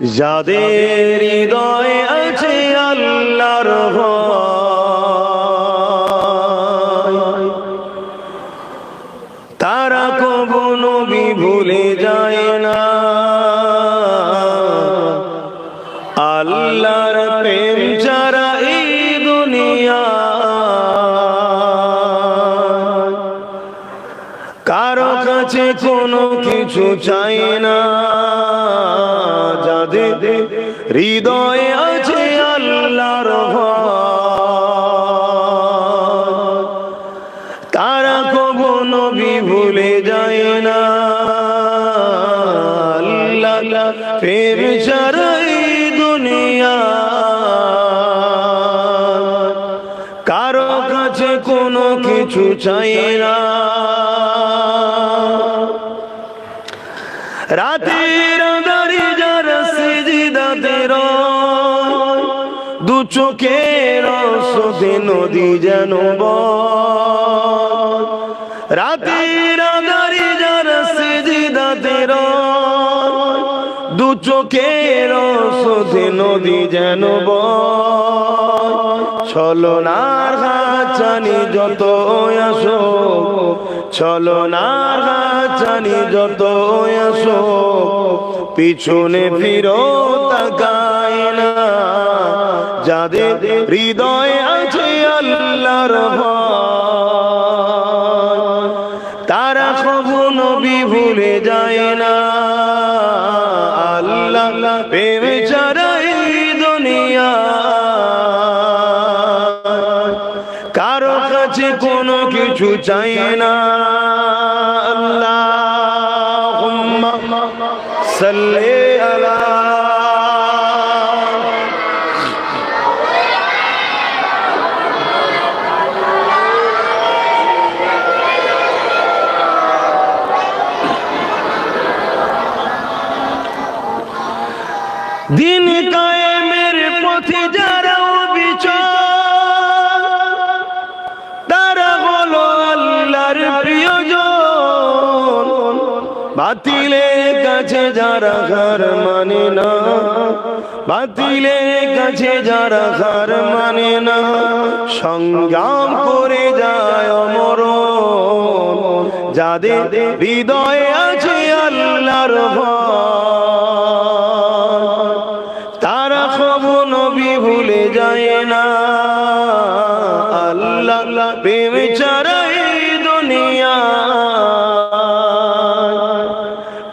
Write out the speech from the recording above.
যাদের হৃদয় আছে আল্লাহর তারা কবু নবী ভুলে যায় না। আল্লাহর প্রেম ছাড়া এই দুনিয়া, কারও কাছে কোনো কিছু চাই না। হৃদয়ে আছে আল্লাহর তারা কবু নবী ভুলে যায় না। আল্লাহ প্রেম দুনিয়া। কারও কাছে কোনো কিছু চাই না। রাতের আঁধারে রয়, দু চোখের স্রোতে নদী যেন। রাতের আঁধারে যারা সিজদাতে রয়, দু চোখের স্রোতে নদী যেন বয়। ছলনার হাচানি যত আসো, ছলনার হাচানি যত আসো, পিছনে ফিরো তাকায় না। যাদের হৃদয় আছে আল্লাহর তারা কবু নবী ভুলে যায় না। আল্লাহ প্রেম কাছে কোনো কিছু চাই না। সাল্লি দিন কায়েমের আল্লাহর প্রিয়জন বাতিলের কাছে যারা ঘর মানে না বাতিলের কাছে যারা ঘর মানে না, সংগ্রাম করে যায় অমর যাদের হৃদয়ে আছে আল্লাহর তারা কবু নবী ভুলে যায় না। আল্লাহ প্রেম